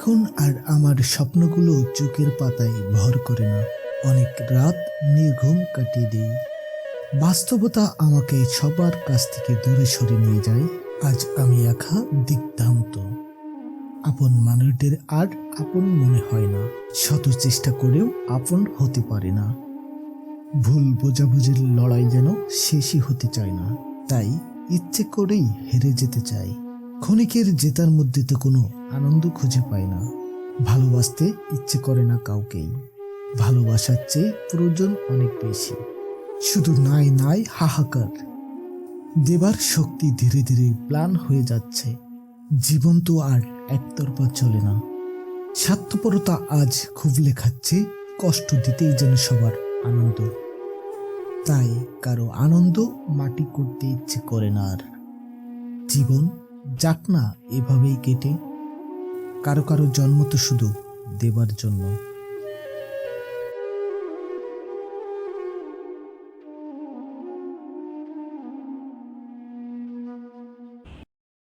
এখন আর আমার স্বপ্নগুলো চোখের পাতায় ভর করে না। অনেক রাত নির্ঘুম কাটিয়ে দিই। বাস্তবতা আমাকে সবার কাছ থেকে দূরে সরে নিয়ে যায়। আজ আমি একা দিগ্ধান্ত আপন মানুষদের আর আপন মনে হয় না। শত চেষ্টা করেও আপন হতে পারে না। ভুল বোঝাবুঝির লড়াই যেন শেষই হতে চায় না। তাই ইচ্ছে করেই হেরে যেতে চাই। ক্ষণিকের জেতার মধ্যে তো কোনো আনন্দ খুঁজে পায় না। ভালোবাসতে ইচ্ছে করে না কাউকেই। ভালোবাসার চেয়ে প্রয়োজন অনেক বেশি। শুধু নাই নাই হাহাকার। দেবার শক্তি ধীরে ধীরে প্লান হয়ে যাচ্ছে। জীবন তো আর একতরফা চলে না। স্বার্থপরতা আজ খুব লেখাচ্ছে, কষ্ট দিতেই যেন সবার আনন্দ। তাই কারও আনন্দ মাটি করতে ইচ্ছে করে না আর। জীবন যাক না এভাবেই কেটে। কারও কারও জন্ম তো শুধু দেবার জন্য।